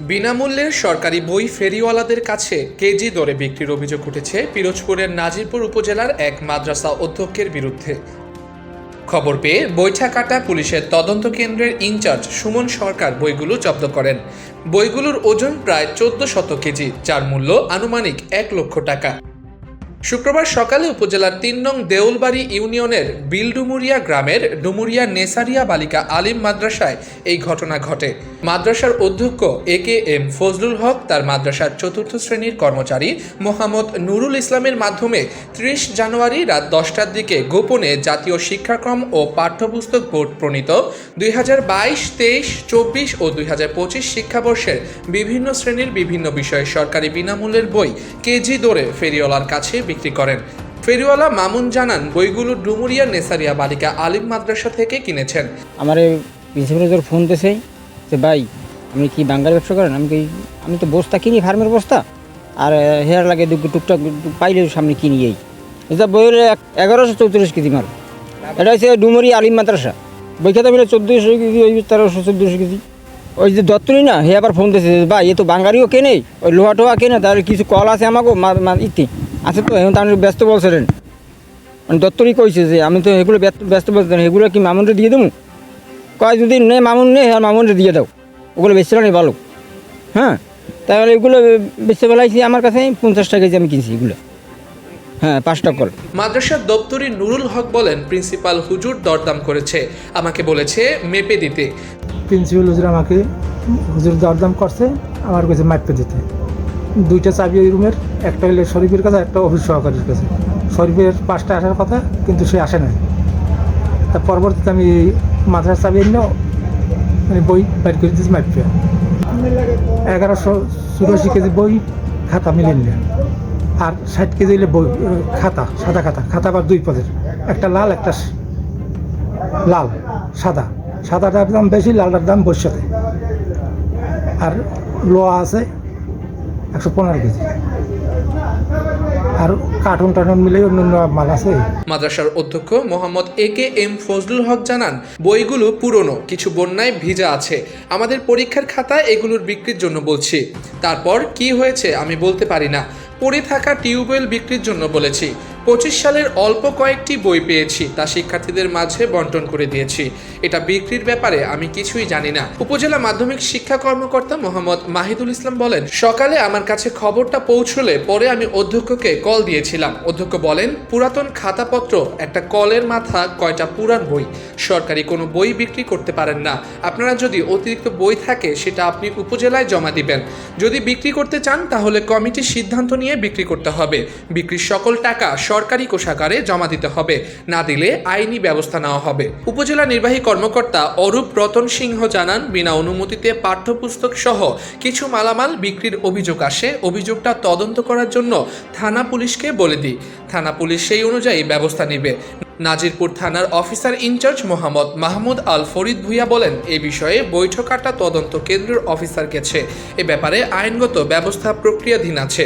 বিনামূল্যের সরকারি বই ফেরিওয়ালাদের কাছে কেজি দরে বিক্রির অভিযোগ উঠেছে পিরোজপুরের নাজিরপুর উপজেলার এক মাদ্রাসা অধ্যক্ষের বিরুদ্ধে। খবর পেয়ে বৈঠাকাটা পুলিশের তদন্ত কেন্দ্রের ইনচার্জ সুমন সরকার বইগুলো জব্দ করেন। বইগুলোর ওজন প্রায় চোদ্দ শত কেজি, যার মূল্য আনুমানিক এক লক্ষ টাকা। শুক্রবার সকালে উপজেলার তিন নং দেউলবাড়ি ইউনিয়নের বিলডুমুরিয়া গ্রামের ডুমুরিয়া নেসারিয়া বালিকা আলিম মাদ্রাসায় এই ঘটনা ঘটে। মাদ্রাসার অধ্যক্ষ এ কে এম ফজলুল হক, তার মাদ্রাসার চতুর্থ শ্রেণির কর্মচারী মোহাম্মদ নুরুল ইসলামের মাধ্যমে ত্রিশ জানুয়ারি রাত দশটার দিকে গোপনে জাতীয় শিক্ষাক্রম ও পাঠ্যপুস্তক বোর্ড প্রণীত দুই হাজার বাইশ, তেইশ, চব্বিশ ও দুই হাজার পঁচিশ শিক্ষাবর্ষের বিভিন্ন শ্রেণির বিভিন্ন বিষয়ে সরকারি বিনামূল্যের বই কেজি দরে ফেরিওয়ালার কাছে বিক্রি করেন। ফেরিওয়ালা মামুন জানান, বইগুলো ডুমুরিয়া নেসারিয়া বালিকা আলিম মাদ্রাসা থেকে কিনেছেন। আমার প্রিন্সিপাল ফোন দিয়েছে যে, ভাই, আপনি কি বাঙ্গালি ব্যবসা করেন? আমি কি, আমি তো বস্তা কিনি, ফার্মের বস্তা। আর হেয়ার লাগে টুকটাক পাইলে সামনে কিনি এই। এটা বইয়ের এগারোশো চৌত্রিশ কেজি মাল। এটা হচ্ছে ডুমুরি আলিম মাদ্রাসা। বই মিলে চোদ্দোশো কেজি, ওই তেরোশো চোদ্দোশো কেজি। ওই যে দত্তরি না হে আবার ফোন দিয়েছে ভাই, এ তো বাঙ্গালিও কেনে, ওই লোহা টোহা কেনে তার কিছু কল আছে আমাকেও ইতি। আছে তো এখন তো ব্যস্ত বলছিলেন। মানে দত্তরই কইছে যে আমি তো এগুলো ব্যস্ত- ব্যস্ত বলতে এগুলো কি মামুনরে দিয়ে দেবো? কয় যদি নে মামুন নে আর মামুনরে দিয়ে দাও। ওগুলো বেশি নেই ভালো। হ্যাঁ? তাহলে এগুলো বেশি বেলাইছি আমার কাছে পঞ্চাশ টাকা কেজি আমি কিনছি এগুলো। হ্যাঁ পাঁচটা কল মাদ্রাসার দপ্তরি নুরুল হক বলেন প্রিন্সিপাল হুজুর দরদাম করেছে। আমাকে বলেছে মেপে দিতে। প্রিন্সিপাল হুজুর আমাকে হুজুর দরদাম করছে আমার কাছে মাপতে দিতে। দুইটা চাবি ওই রুমের, একটা হইলে শরীফের কাছে, একটা অফিস সহকারীর কাছে। শরীফের পাঁচটা আসার কথা, কিন্তু সে আসে নাই। তার পরবর্তীতে আমি মাদ্রাসা চাবি এনেও মানে বই বাইর করে দিয়েছি মাপতে এগারোশো চুরাশি কেজি বই, খাতা মিলে নিলেন আর ষাট কেজি হইলে বই খাতা, সাদা খাতা। খাতা আবার দুই পদের। একটা লাল একটা লাল, সাদা। সাদাটার দাম বেশি, লালটার দাম বৈশাখে আর লোয়া আছে একশো পনেরো কেজি। আর কার্টুন টার্টুন মিলে অন্য অন্য মাল আছে। মাদ্রাসার অধ্যক্ষ Mohammad A K M Fazlul Haque জানান, বইগুলো পুরনো, কিছু বন্যায় ভিজা আছে। আমাদের পরীক্ষার খাতায় এগুলোর বিক্রির জন্য বলছি। তারপর কি হয়েছে আমি বলতে পারি না। পড়ে থাকা টিউবওয়েল বিক্রির জন্য বলেছি। পঁচিশ সালের অল্প কয়েকটি বই পেয়েছি তা শিক্ষার্থীদের মাঝে বন্টন করে দিয়েছি। এটা বিক্রির ব্যাপারে আমি কিছুই জানি না। উপজেলা মাধ্যমিক শিক্ষা কর্মকর্তা মোহাম্মদ মাহিদুল ইসলাম বলেন, সকালে আমার কাছে খবরটা পৌঁছলে পরে আমি অধ্যক্ষকে কল দিয়েছিলাম। অধ্যক্ষ বলেন, পুরাতন খাতাপত্র, একটা কলের মাথা, কয়টা পুরান বই। সরকারি কোনো বই বিক্রি করতে পারেন না। আপনারা যদি অতিরিক্ত বই থাকে, সেটা আপনি উপজেলায় জমা দিবেন। যদি বিক্রি করতে চান, তাহলে কমিটির সিদ্ধান্ত নিয়ে বিক্রি করতে হবে। বিক্রির সকল টাকা সরকারি কোষাগারে জমা দিতে হবে। না দিলে আইনি ব্যবস্থা নেওয়া হবে। উপজেলা নির্বাহী কর্মকর্তা অরূপ রতন সিংহ জানান, বিনা অনুমতিতে পাঠ্যপুস্তক সহ কিছু মালামাল বিক্রির অভিযোগ আসে। অভিযোগটা তদন্ত করার জন্য থানা পুলিশকে বলে দিই। থানা পুলিশ সেই অনুযায়ী ব্যবস্থা নেবে। নাজিরপুর থানার officer in charge Mohammad Mahmud Al Farid Bhuiyan বলেন, এ বিষয়ে বৈঠকাটা তদন্ত কেন্দ্রের অফিসার গেছে। এ ব্যাপারে আইনগত ব্যবস্থা প্রক্রিয়াধীন আছে।